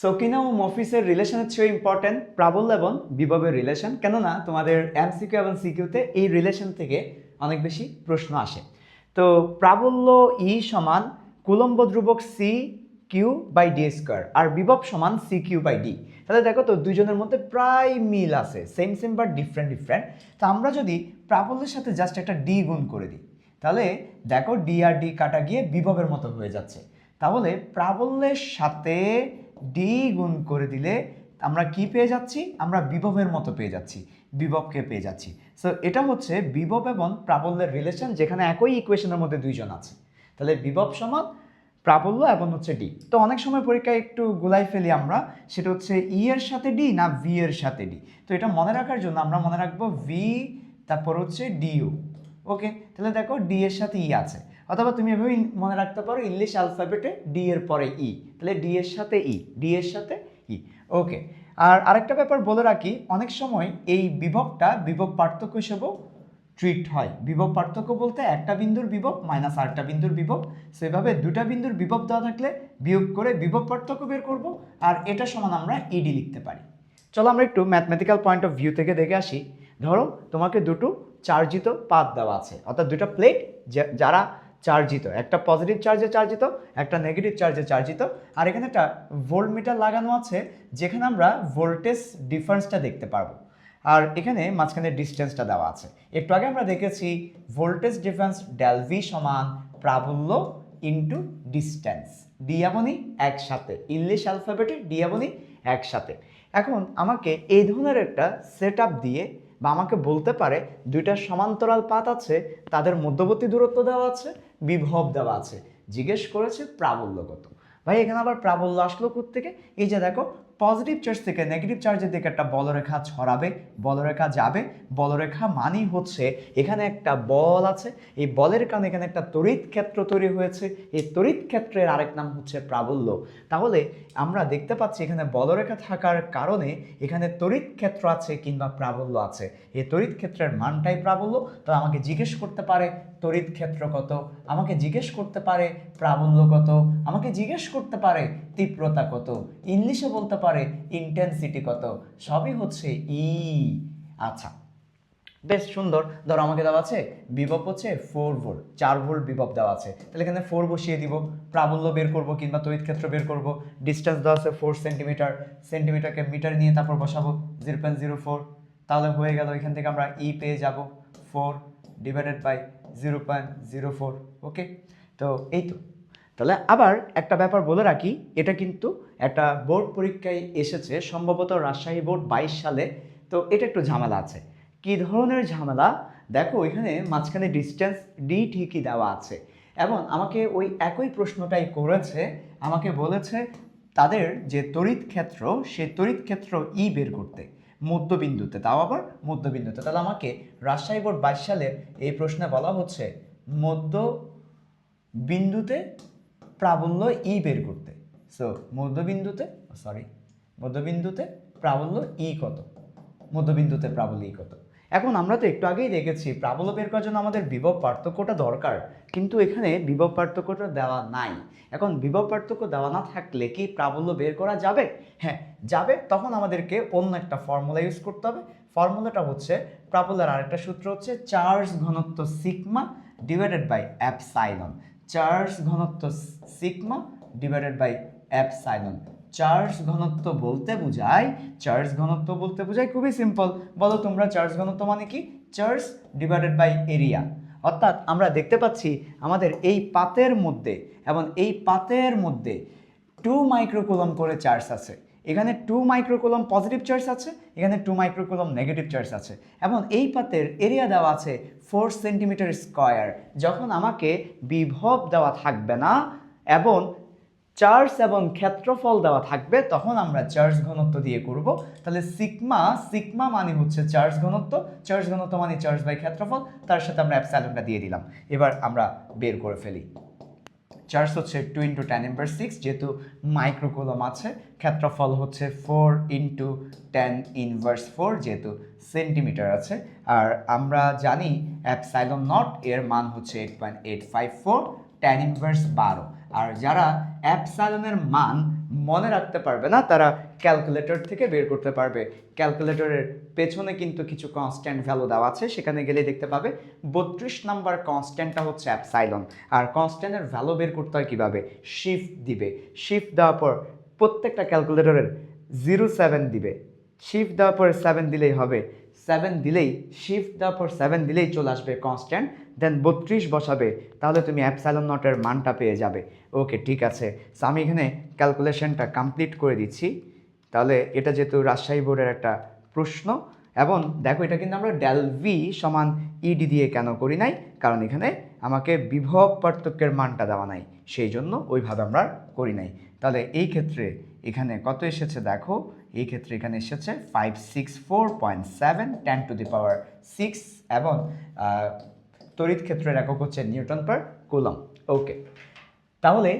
সকিনা ও মফিসের রিলেশনের চেয়ে ইম্পর্টেন্ট প্রাবল্য এবং বিভবের রিলেশন কেননা, তোমাদের এমসিকিউ এবং সিকিউতে এই রিলেশন থেকে অনেক বেশি প্রশ্ন আসে। তো, প্রাবল্য ই সমান কুলম্ব ধ্রুবক C Q by D square আর বিভব সমান সি কিউ বাই ডি তাহলে দেখো তো, দুইজনের মধ্যে প্রায় মিল আছে same same but different different তো আমরা যদি প্রাবল্যের সাথে জাস্ট একটা ডি গুণ করে দিই, তাহলে দেখো ডি আর ডি কাটা গিয়ে বিভবের মতো হয়ে যাচ্ছে। তাহলে প্রাবল্যের সাথে ডি গুণ করে দিলে আমরা কি পেয়ে যাচ্ছি? আমরা বিভবের মতো পেয়ে যাচ্ছি, বিভবকে পেয়ে যাচ্ছি। সো এটা হচ্ছে বিভব এবং প্রাবল্যের রিলেশন যেখানে একই ইকুয়েশনের মধ্যে দুইজন আছে। তাহলে বিভব সমান প্রাবল্য এবং হচ্ছে ডি তো অনেক সময় পরীক্ষায় একটু গুলাই ফেলি আমরা, সেটা হচ্ছে ই এর সাথে ডি না ভি এর সাথে ডি তো এটা মনে রাখার জন্য আমরা মনে রাখব ভি তারপর হচ্ছে ডিইউ ওকে তাহলে দেখো ডি এর সাথে ই আছে। অথবা তুমি এভাবে ইন- মনে রাখতে পারো ইংলিশ অ্যালফাবেটে ডি এর পরে ই তাহলে ডি এর সাথে ই ডি এর সাথে ই ওকে আর আরেকটা ব্যাপার বলে রাখি, অনেক সময় এই বিভবটা বিভব পার্থক্য হিসেবেও ট্রিট হয়। বিভব পার্থক্য বলতে একটা বিন্দুর বিভব মাইনাস আরেকটা বিন্দুর বিভব। সেভাবে দুটা বিন্দুর বিভব দেওয়া থাকলে বিয়োগ করে বিভব পার্থক্য বের করব, আর এটা সমান আমরা ইডি লিখতে পারি। চলো আমরা একটু ম্যাথমেটিক্যাল পয়েন্ট অফ ভিউ থেকে দেখে আসি। ধরো তোমাকে দুটো চার্জিত পাত দেওয়া আছে, অর্থাৎ দুটো প্লেট যারা চার্জিত একটা পজিটিভ চার্জে চার্জিত একটা নেগেটিভ চার্জে চার্জিত আর এখানে একটা ভোল্টমিটার লাগানো আছে, যেখানে আমরা ভোল্টেজ ডিফারেন্সটা দেখতে পারব। আর এখানে মাঝখানে ডিস্টেন্সটা দেওয়া আছে। একটু আগে আমরা দেখেছি ভোল্টেজ ডিফারেন্স ডেল ভি সমান প্রাবল্য ইন্টু ডিস্টেন্স ডিয়াবনি একসাথে। ইংলিশ অ্যালফাবেটে ডিয়াবনি একসাথে। এখন আমাকে এই ধরনের একটা সেট দিয়ে বা আমাকে বলতে পারে দুইটা সমান্তরাল পাত আছে, তাদের মধ্যবর্তী দূরত্ব দেওয়া আছে বিভব দেওয়া আছে। জিজ্ঞেস করেছে প্রাবল্যগত। ভাই, এখানে আবার প্রাবল্য আসলো থেকে এই যে দেখো পজিটিভ চার্জ থেকে নেগেটিভ চার্জের দিকে একটা বলরেখা ছড়াবে, বলরেখা যাবে। বলরেখা মানেই হচ্ছে এখানে একটা বল আছে। এই বলের কারণে এখানে একটা তড়িৎ ক্ষেত্র তৈরি হয়েছে। এই তড়িৎ ক্ষেত্রের আরেক নাম হচ্ছে প্রাবল্য। তাহলে আমরা দেখতে পাচ্ছি এখানে বলরেখা থাকার কারণে এখানে তড়িৎ ক্ষেত্র আছে কিংবা প্রাবল্য আছে। এই তড়িৎ ক্ষেত্রের মানটাই প্রাবল্য। তো আমাকে জিজ্ঞেস করতে পারে, তড়িৎ ক্ষেত্র কত? আমাকে জিজ্ঞেস করতে পারে, প্রাবল্য কত? আমাকে জিজ্ঞেস করতে পারে তীব্রতা কত? ইংলিশে বলতে পারে ইন্টেন্সিটি কত? সবই হচ্ছে ই আচ্ছা বেশ সুন্দর। ধরো আমাকে দেওয়া আছে বিভব হচ্ছে ফোর ভোল্ট চার ভোল্ট বিভব দেওয়া আছে। তাহলে এখানে ফোর বসিয়ে দিব। প্রাবল্য বের করব কিংবা তড়িৎ ক্ষেত্র বের করব। ডিস্টেন্স দেওয়া আছে ফোর সেন্টিমিটার সেন্টিমিটারকে মিটার নিয়ে তারপর বসাবো জিরো পয়েন্ট জিরো ফোর তাহলে হয়ে গেল, এখান থেকে আমরা ই পেয়ে যাব four divided by zero point zero four okay তো এই তো। তাহলে আবার একটা ব্যাপার বলে রাখি, এটা কিন্তু একটা বোর্ড পরীক্ষায় এসেছে, সম্ভবত রাজশাহী বোর্ড বাইশ সালে। তো এটা একটু ঝামেলা আছে। কী ধরনের ঝামেলা? দেখো, এখানে মাঝখানে ডিস্টেন্স ডি ঠিকই দেওয়া আছে। এবং আমাকে ওই একই প্রশ্নটাই করেছে, আমাকে বলেছে তাদের যে তড়িৎ ক্ষেত্র, সে তড়িৎ ক্ষেত্র ই বের করতে। মধ্যবিন্দুতে, তাও আবার মধ্যবিন্দুতে। তাহলে আমাকে রাজশাহী বোর্ড বাইশ সালে এই প্রশ্নে বলা হচ্ছে মধ্য বিন্দুতে প্রাবল্য ই বের করতে। সো মধ্যবিন্দুতে সরি মধ্যবিন্দুতে প্রাবল্য ই কত? মধ্যবিন্দুতে প্রাবল্য ই কত? এখন আমরা তো একটু আগেই দেখেছি, প্রাবল্য বের করার জন্য আমাদের বিভব পার্থক্যটা দরকার, কিন্তু এখানে বিভব পার্থক্যটা দেওয়া নাই। এখন বিভব পার্থক্য দেওয়া না থাকলে কি প্রাবল্য বের করা যাবে? হ্যাঁ যাবে, তখন আমাদেরকে অন্য একটা ফর্মুলা ইউজ করতে হবে। ফর্মুলাটা হচ্ছে, প্রাবল্যের আরেকটা সূত্র হচ্ছে চার্জ ঘনত্ব sigma divided by epsilon charge ঘনত্ব sigma divided by epsilon charge ঘনত্ব বলতে বোঝায়, চার্জ ঘনত্ব বলতে বোঝায় খুবই সিম্পল। বলো তোমরা চার্জ ঘনত্ব মানে কি? Charge divided by area. অর্থাৎ আমরা দেখতে পাচ্ছি আমাদের এই পাতের মধ্যে এবং এই পাতের মধ্যে টু মাইক্রোকুলম করে চার্জ আছে। এখানে টু মাইক্রোকুলম পজিটিভ চার্জ আছে, এখানে টু মাইক্রোকুলম নেগেটিভ চার্জ আছে। এবং এই পাতের এরিয়া দেওয়া আছে ফোর সেন্টিমিটার স্কোয়ার যখন আমাকে বিভব দেওয়া থাকবে না এবং চার্জ এবং ক্ষেত্রফল দেওয়া থাকবে, তখন আমরা চার্জ ঘনত্ব দিয়ে করব। তাহলে সিগমা সিগমা মানে হচ্ছে চার্জ ঘনত্ব চার্জ ঘনত্ব মানে চার্জ বাই ক্ষেত্রফল, তার সাথে আমরা অ্যাপসাইলনটা দিয়ে দিলাম। এবার আমরা বের করে ফেলি। চার্জ হচ্ছে টু ইন্টু টেন ইম্পার সিক্স যেহেতু মাইক্রোকুলম আছে, ক্ষেত্রফল হচ্ছে four into ten inverse four যেহেতু সেন্টিমিটার আছে। আর আমরা জানি অ্যাপসাইলন নট এর মান হচ্ছে eight point eight five four ten inverse বারো। আর যারা অ্যাপসাইলনের মান মনে রাখতে পারবে না, তারা ক্যালকুলেটর থেকে বের করতে পারবে। ক্যালকুলেটরের পেছনে কিন্তু কিছু কনস্ট্যান্ট ভ্যালু দেওয়া আছে, সেখানে গেলে দেখতে পাবে বত্রিশ নাম্বার কনস্ট্যান্টটা হচ্ছে অ্যাপসাইলন আর কনস্ট্যান্টের ভ্যালু বের করতে হয় কীভাবে? শিফট দিবে। শিফট দেওয়ার পর প্রত্যেকটা ক্যালকুলেটরের জিরো সেভেন দিবে। শিফট দেওয়ার পর সেভেন দিলেই হবে সেভেন দিলেই শিফট দেওয়ার পর সেভেন দিলেই চলে আসবে কনস্ট্যান্ট দেন বত্রিশ বসাবে, তাহলে তুমি অ্যাপসাইলন নটের মানটা পেয়ে যাবে। ওকে ঠিক আছে। সো আমি এখানে ক্যালকুলেশনটা কমপ্লিট করে দিচ্ছি। তাহলে এটা যেহেতু রাজশাহী বোর্ডের একটা প্রশ্ন, এবং দেখো এটা কিন্তু আমরা ডেল ভি সমান ইডি দিয়ে কেন করি নাই? কারণ এখানে আমাকে বিভব পার্থক্যের মানটা দেওয়া নাই, সেই জন্য ওইভাবে আমরা করি নাই। তাহলে এই ক্ষেত্রে এখানে কত এসেছে দেখো? এই ক্ষেত্রে এখানে এসেছে five six four point seven ten to the power six এবং তড়িৎ ক্ষেত্রের একক হচ্ছে নিউটন পার কুলম ওকে তাহলে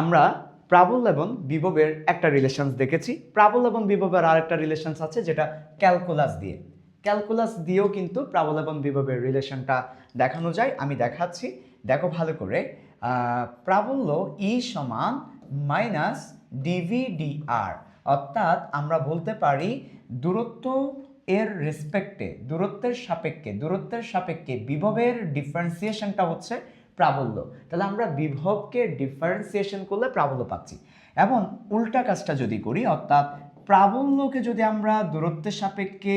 আমরা প্রাবল এবং বিভবের একটা রিলেশনস দেখেছি। প্রাবল এবং বিভবের আর একটা রিলেশনস আছে যেটা ক্যালকুলাস দিয়ে। ক্যালকুলাস দিয়েও কিন্তু প্রাবল এবং বিভবের রিলেশনটা দেখানো যায়। আমি দেখাচ্ছি। দেখো ভালো করে প্রাবল্য ই সমান মাইনাস ডিভিডিআর অর্থাৎ আমরা বলতে পারি দূরত্ব এর রেসপেক্টে দূরত্বের সাপেক্ষে দূরত্বের সাপেক্ষে বিভবের ডিফারেন্সিয়েশনটা হচ্ছে প্রাবল্য। তাহলে আমরা বিভবকে ডিফারেন্সিয়েশন করলে প্রাবল্য পাচ্ছি। এবং উল্টা কাজটা যদি করি, অর্থাৎ প্রাবল্যকে যদি আমরা দূরত্বের সাপেক্ষে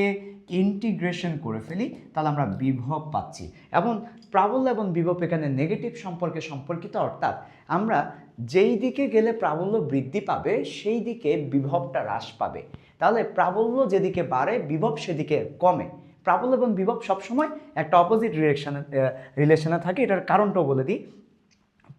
ইন্টিগ্রেশন করে ফেলি, তাহলে আমরা বিভব পাচ্ছি। এবং প্রাবল্য এবং বিভব এখানে নেগেটিভ সম্পর্কে সম্পর্কিত, অর্থাৎ আমরা যেই দিকে গেলে প্রাবল্য বৃদ্ধি পাবে, সেই দিকে বিভবটা হ্রাস পাবে। তাহলে প্রাবল্য যেদিকে বাড়ে, বিভব সেদিকে কমে। প্রাবল্য এবং বিভব সবসময় একটা অপোজিট রিলেশনে রিলেশনে থাকে, এটার কারণটাও বলে দিই।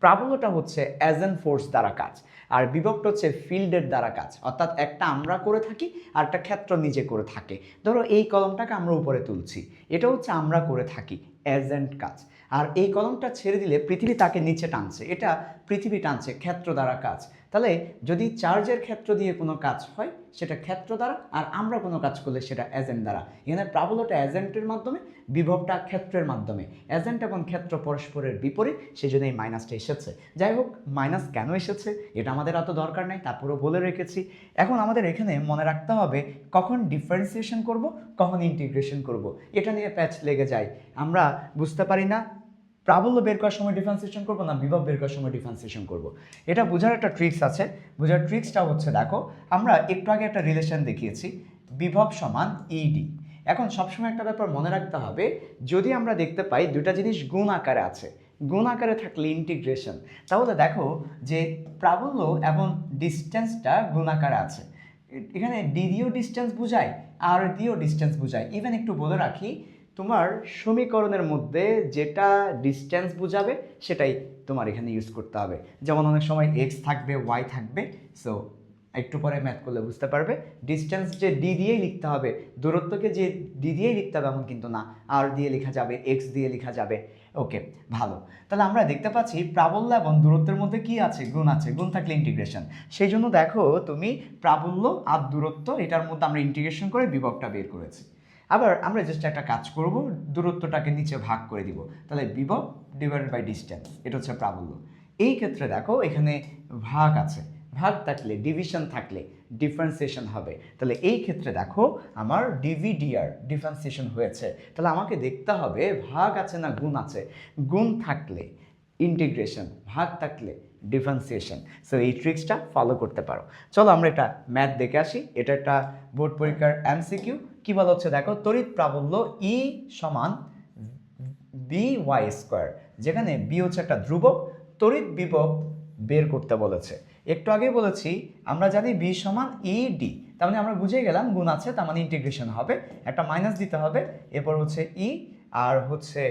প্রাবল্যটা হচ্ছে অ্যাজেন ফোর্স দ্বারা কাজ। আর বিভক্ত হচ্ছে ফিল্ডের দ্বারা কাজ। অর্থাৎ একটা আমরা করে থাকি, আর একটা ক্ষেত্র নিজে করে থাকে। ধরো এই কলমটাকে আমরা উপরে তুলছি। এটা হচ্ছে আমরা করে থাকি। এজেন্ট কাজ। আর এই কলমটা ছেড়ে দিলে পৃথিবী তাকে নিচে টানছে। এটা পৃথিবী টানছে, ক্ষেত্র দ্বারা কাজ। তাহলে যদি চার্জের ক্ষেত্র দিয়ে কোনো কাজ হয়, সেটা ক্ষেত্র দ্বারা, আর আমরা কোনো কাজ করলে সেটা এজেন্ট দ্বারা। এখানে প্রাবল্যটা এজেন্টের মাধ্যমে, বিভবটা ক্ষেত্রের মাধ্যমে। এজেন্ট এবং ক্ষেত্র পরস্পরের বিপরীত সেই জন্য এই মাইনাসটা এসেছে। যাই হোক, মাইনাস কেন এসেছে? এটা আমাদের অত দরকার নাই, তারপরেও বলে রেখেছি। এখন আমাদের এখানে মনে রাখতে হবে, কখন ডিফারেন্সিয়েশন করব, কখন ইন্টিগ্রেশন করব। এটা নিয়ে প্যাচ লেগে যায়। আমরা বুঝতে পারি না, প্রাবল্য বের করার সময় ডিফারেন্সিয়েশন করব না, বিভব বের করার সময় ডিফারেন্সিয়েশন করব। এটা বোঝার একটা ট্রিক্স আছে। বোঝার ট্রিক্সটা হচ্ছে, দেখো, আমরা একটু আগে একটা রিলেশন দেখিয়েছি, বিভব সমান ইডি এখন সবসময় একটা ব্যাপার মনে রাখতে হবে, যদি আমরা দেখতে পাই দুটা জিনিস গুণ আকারে আছে, গুণ আকারে থাকলে ইন্টিগ্রেশন তাহলে দেখো যে প্রাবল্য এবং ডিস্টেন্সটা গুণ আকারে আছে। এখানে ডি দিয়েও ডিস্টেন্স বোঝায়, আর দিয়েও ডিস্টেন্স বোঝায়। ইভেন একটু বলে রাখি তোমার সমীকরণের মধ্যে যেটা ডিস্টেন্স বোঝাবে, সেটাই তোমার এখানে ইউজ করতে হবে। যেমন অনেক সময় এক্স থাকবে ওয়াই থাকবে সো একটু পরে ম্যাথ করলে বুঝতে পারবে। ডিস্টেন্স যে ডি দিয়েই লিখতে হবে, দূরত্বকে যে ডি দিয়েই লিখতে হবে এমন কিন্তু না। আর দিয়ে লেখা যাবে এক্স দিয়ে লেখা যাবে। ওকে ভালো। তাহলে আমরা দেখতে পাচ্ছি প্রাবল্য এবং দূরত্বের মধ্যে কি আছে? গুণ আছে। গুণ থাকলে ইন্টিগ্রেশন সেই জন্য দেখো তুমি প্রাবল্য আর দূরত্ব, এটার মধ্যে আমরা ইন্টিগ্রেশন করে বিভবটা বের করেছি। আবার আমরা জাস্ট একটা কাজ করব, দূরত্বটাকে নিচে ভাগ করে দিব। তাহলে বিভব ডিভাইডেড বাই ডিস্টেন্স এটা হচ্ছে প্রাবল্য। এই ক্ষেত্রে দেখো, এখানে ভাগ আছে। ভাগ থাকলে ডিভিশন থাকলে ডিফারেন্সিয়েশন হবে। তাহলে এই ক্ষেত্রে দেখো, আমার ডিভিডিআর ডিফারেন্সিয়েশন হয়েছে। তাহলে আমাকে দেখতে হবে, ভাগ আছে না গুণ আছে? গুণ থাকলে ইন্টিগ্রেশন ভাগ থাকলে ডিফারেন্সিয়েশন সো এই ট্রিক্সটা ফলো করতে পারো। চলো আমরা এটা ম্যাথ দেখে আসি। এটা একটা বোর্ড পরীক্ষার এমসিকিউ কি বলা হচ্ছে? দেখো, তড়িৎ প্রাবল্য ই সমান বি ওয়াই স্কোয়ার যেখানে বি হচ্ছে একটা ধ্রুবক, তড়িৎ বিভব বের করতে বলেছে। একটু আগে বলেছি, আমরা জানি বি সমান ই ডি তার মানে আমরা বুঝে গেলাম, গুণ আছে, তার মানে ইন্টিগ্রেশন হবে, একটা মাইনাস দিতে হবে, এরপর হচ্ছে ই আর হচ্ছে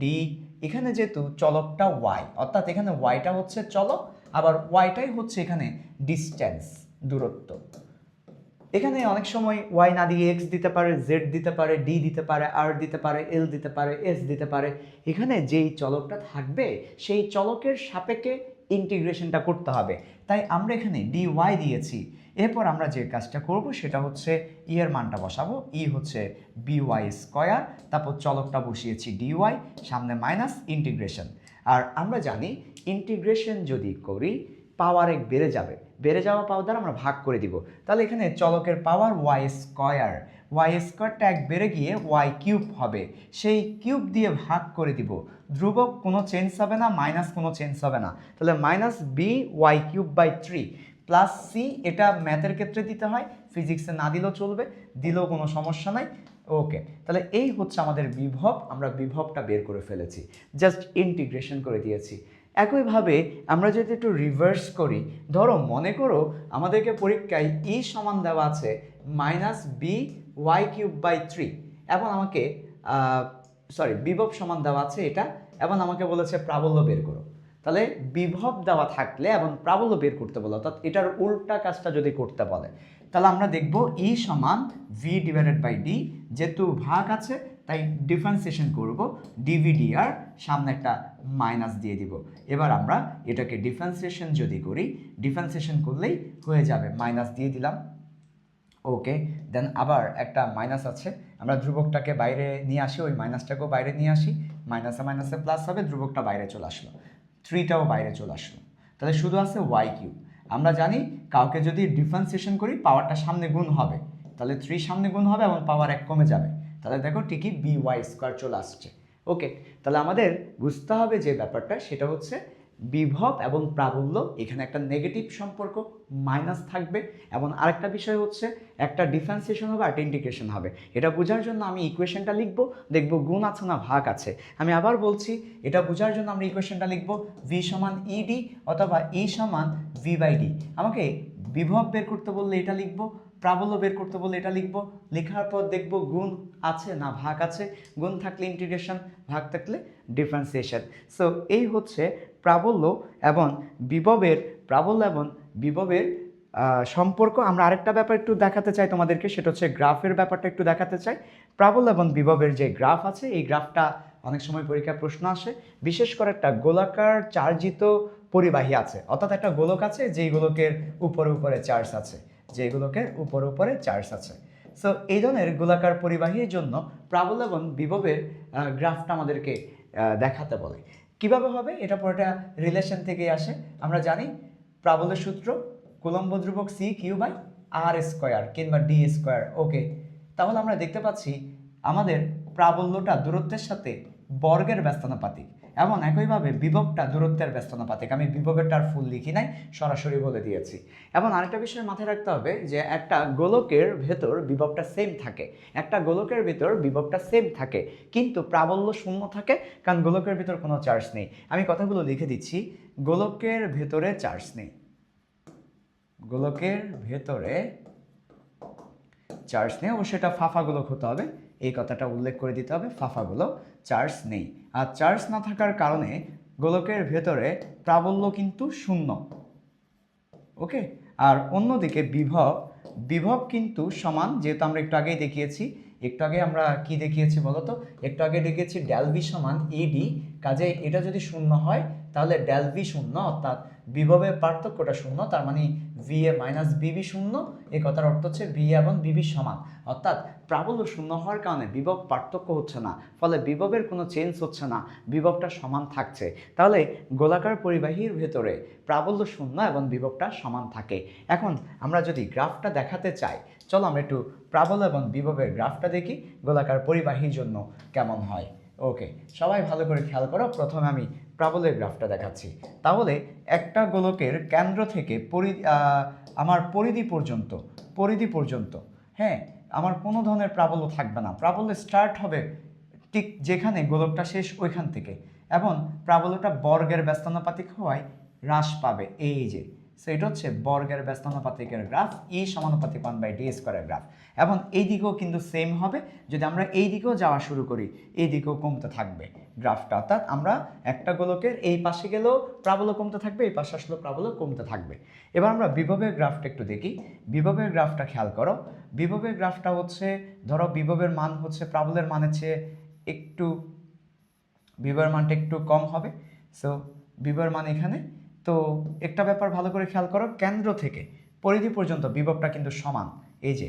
ডি এখানে যেহেতু চলকটা ওয়াই অর্থাৎ এখানে ওয়াইটা হচ্ছে চলক, আবার ওয়াইটাই হচ্ছে এখানে ডিস্ট্যান্স দূরত্ব। এখানে অনেক সময় ওয়াই না দিয়ে এক্স দিতে পারে জেড দিতে পারে ডি দিতে পারে আর দিতে পারে এল দিতে পারে এস দিতে পারে এখানে যেই চলকটা থাকবে সেই চলকের সাপেক্ষে ইন্টিগ্রেশনটা করতে হবে। তাই আমরা এখানে ডি ওয়াই দিয়েছি। এরপর আমরা যে কাজটা করব সেটা হচ্ছে ই এর মানটা বসাবো। ই হচ্ছে বি ওয়াই স্কোয়ার তারপর চলকটা বসিয়েছি ডি ওয়াই সামনে মাইনাস ইন্টিগ্রেশন আর আমরা জানি ইন্টিগ্রেশন যদি করি পাওয়ার এক বেড়ে যাবে। বেড়ে যাওয়া পাওয়ার দ্বারা আমরা ভাগ করে দিব। তাহলে এখানে চলকের পাওয়ার ওয়াই স্কয়ার ওয়াই স্কোয়ারটা এক বেড়ে গিয়ে ওয়াই কিউব হবে। সেই কিউব দিয়ে ভাগ করে দিব। ধ্রুবক কোনো চেঞ্জ হবে না মাইনাস কোনো চেঞ্জ হবে না। তাহলে minus B Y cube by three plus C এটা ম্যাথের ক্ষেত্রে দিতে হয় ফিজিক্সে না দিলেও চলবে, দিলেও কোনো সমস্যা নাই। ওকে তাহলে এই হচ্ছে আমাদের বিভব, আমরা বিভবটা বের করে ফেলেছি। জাস্ট ইন্টিগ্রেশন করে দিয়েছি। একইভাবে আমরা যদি একটু রিভার্স করি, ধরো মনে করো আমাদেরকে পরীক্ষায় ই সমান দেওয়া আছে minus B Y cube by three এবং আমাকে সরি বিভব সমান দেওয়া আছে এটা এবং আমাকে বলেছে প্রাবল্য বের করো। তাহলে বিভব দেওয়া থাকলে এবং প্রাবল্য বের করতে বলো, অর্থাৎ এটার উল্টা কাজটা যদি করতে বলে, তাহলে আমরা দেখব ই সমান ভি ডিভাইডেড বাই ডি যেহেতু ভাগ আছে তাই ডিফারেন্সিয়েশন করব ডিভিডিআর সামনে একটা মাইনাস দিয়ে দিব। এবার আমরা এটাকে ডিফারেন্সিয়েশন যদি করি ডিফারেন্সিয়েশন করলেই হয়ে যাবে মাইনাস দিয়ে দিলাম। ওকে দেন আবার একটা মাইনাস আছে। আমরা ধ্রুবকটাকে বাইরে নিয়ে আসি, ওই মাইনাসটাকেও বাইরে নিয়ে আসি। মাইনাসে মাইনাসে প্লাস হবে, ধ্রুবকটা বাইরে চলে আসলো। থ্রিটাও বাইরে চলে আসলো। তাহলে শুধু আছে ওয়াই কিউ আমরা জানি কাউকে যদি ডিফারেন্সিয়েশন করি পাওয়ারটা সামনে গুণ হবে। তাহলে থ্রি সামনে গুণ হবে এবং পাওয়ার এক কমে যাবে। তাহলে দেখো ঠিকই বি ওয়াই স্কোয়ার চলে আসছে। ওকে তাহলে আমাদের বুঝতে হবে যে ব্যাপারটা, সেটা হচ্ছে বিভব এবং প্রাবল্য, এখানে একটা নেগেটিভ সম্পর্ক মাইনাস থাকবে এবং আরেকটা বিষয় হচ্ছে একটা ডিফারেন্সিয়েশন হবে আর ইন্টিগ্রেশন হবে। এটা বোঝার জন্য আমি ইকুয়েশনটা লিখব, দেখব গুণ আছে না ভাগ আছে। আমি আবার বলছি, এটা বোঝার জন্য আমরা ইকুয়েশনটা লিখব ভি সমান ইডি অথবা ই সমান ভি বাই ডি আমাকে বিভব বের করতে বললে এটা লিখব, প্রাবল্য বের করতে বললে এটা লিখব, লেখার পর দেখব গুণ আছে না ভাগ আছে। গুণ থাকলে ইন্টিগ্রেশন ভাগ থাকলে ডিফারেন্সিয়েশন সো এই হচ্ছে প্রাবল্য এবং বিভবের, প্রাবল্য এবং বিভবের সম্পর্ক। আমরা আরেকটা ব্যাপার একটু দেখাতে চাই তোমাদেরকে, সেটা হচ্ছে গ্রাফের ব্যাপারটা একটু দেখাতে চাই। প্রাবল্য এবং বিভবের যে গ্রাফ আছে, এই গ্রাফটা অনেক সময় পরীক্ষায় প্রশ্ন আসে। বিশেষ করে একটা গোলাকার, চার্জিত পরিবাহী আছে। অর্থাৎ একটা গোলক আছে যেই গোলকের উপরে উপরে চার্জ আছে যে গোলকের উপরে উপরে চার্জ আছে। সো এই ধরনের গোলাকার পরিবাহীর জন্য প্রাবল্য এবং বিভবের গ্রাফটা আমাদেরকে দেখাতে বলে। কীভাবে হবে? এটা পুরোটা রিলেশন থেকে আসে। আমরা জানি প্রাবল্য সূত্র কুলম্ব ধ্রুবক C Q by R square কিংবা ডি স্কোয়ার ওকে তাহলে আমরা দেখতে পাচ্ছি আমাদের প্রাবল্যটা দূরত্বের সাথে বর্গের ব্যস্তানুপাতিক। এবং একইভাবে বিভবটা দূরত্বের ব্যস্তানুপাতিক আমি বিভবেরটা আর ফুল লিখি নাই, সরাসরি বলে দিয়েছি। এবং আরেকটা বিষয় মাথায় রাখতে হবে যে একটা গোলকের ভেতর বিভবটা সেম থাকে। একটা গোলকের ভেতর বিভবটা সেম থাকে, কিন্তু প্রাবল্য শূন্য থাকে, কারণ গোলকের ভেতর কোনো চার্জ নেই। আমি কথাগুলো লিখে দিচ্ছি। গোলকের ভেতরে চার্জ নেই। গোলকের ভেতরে চার্জ নেই। অবশ্যই এটা ফাফা গোলক হতে হবে। এই কথাটা উল্লেখ করে দিতে হবে ফাফা গোলক চার্জ নেই। আর চার্জ না থাকার কারণে গোলকের ভেতরে প্রাবল্য কিন্তু শূন্য। ওকে? আর অন্যদিকে বিভব বিভব কিন্তু সমান, যেহেতু আমরা একটু আগেই দেখিয়েছি। একটু আগে আমরা কি দেখিয়েছি বলতো একটু আগে দেখিয়েছি ডেল ভি সমান ইডি কাজে এটা যদি শূন্য হয়, তাহলে ডেল ভি শূন্য, অর্থাৎ বিভবের পার্থক্যটা শূন্য, তার মানে ভি এ মাইনাস বিবি শূন্য এই কথার অর্থ হচ্ছে ভি এবং বিবি সমান। অর্থাৎ প্রাবল্য শূন্য হওয়ার কারণে বিভব পার্থক্য হচ্ছে না, ফলে বিভবের কোনো চেঞ্জ হচ্ছে না, বিভবটা সমান থাকছে। তাহলে গোলাকার পরিবাহীর ভেতরে প্রাবল্য শূন্য এবং বিভবটা সমান থাকে। এখন আমরা যদি গ্রাফটা দেখাতে চাই, চলো আমরা একটু প্রাবল্য এবং বিভবের গ্রাফটা দেখি, গোলাকার পরিবাহীর জন্য কেমন হয়। ওকে সবাই ভালো করে খেয়াল করো, প্রথমে আমি প্রাবল্যের গ্রাফটা দেখাচ্ছি। তাহলে একটা গোলকের কেন্দ্র থেকে পরি আমার পরিধি পর্যন্ত পরিধি পর্যন্ত হ্যাঁ? আমার কোনো ধরনের প্রাবল্য থাকবে না। প্রাবল্য স্টার্ট হবে ঠিক যেখানে গোলকটা শেষ ওইখান থেকে এবং প্রাবল্যটা বর্গের ব্যস্তানুপাতিক হওয়ায় হ্রাস পাবে। এই যে সো এটা হচ্ছে বর্গের ব্যস্তানুপাতিকের গ্রাফ ই সমানুপাতিক ওয়ান বাই ডি স্কোয়ারের গ্রাফ। এবং এই দিকেও কিন্তু সেম হবে। যদি আমরা এই দিকেও যাওয়া শুরু করি, এই দিকেও কমতে থাকবে গ্রাফটা। অর্থাৎ আমরা একটা গোলকের এই পাশে গেলেও প্রাবল্য কমতে থাকবে, এই পাশে আসলেও প্রাবল্য কমতে থাকবে। এবার আমরা বিভবের গ্রাফটা একটু দেখি। বিভবের গ্রাফটা খেয়াল করো। বিভবের গ্রাফটা হচ্ছে, ধরো বিভবের মান হচ্ছে প্রাবল্যের মানের চেয়ে একটু, বিভবের মানটা একটু কম হবে। সো বিভবের মান এখানে তো একটা ব্যাপার ভালো করে খেয়াল করো, কেন্দ্র থেকে পরিধি পর্যন্ত বিভবটা কিন্তু সমান। এই যে,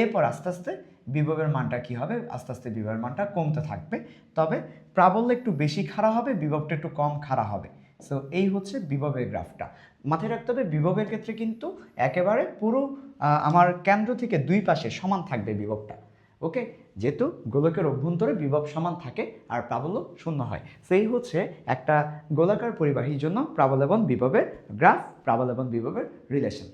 এরপর আস্তে আস্তে বিভবের মানটা কি হবে? আস্তে আস্তে বিভবের মানটা কমতে থাকবে। তবে প্রাবল্য একটু বেশি খাড়া হবে, বিভবটা একটু কম খাড়া হবে। সো এই হচ্ছে বিভবের গ্রাফটা। মাথায় রাখতে হবে, বিভবের ক্ষেত্রে কিন্তু একেবারে পুরো আমার কেন্দ্র থেকে দুই পাশে সমান থাকবে বিভবটা। ওকে যেহেতু গোলকের অভ্যন্তরে বিভব সমান থাকে আর প্রাবল্য শূন্য হয়। সেই হচ্ছে একটা গোলাকার পরিবাহীর জন্য প্রাবল এবং বিভবের গ্রাফ প্রাবল এবং বিভবের রিলেশন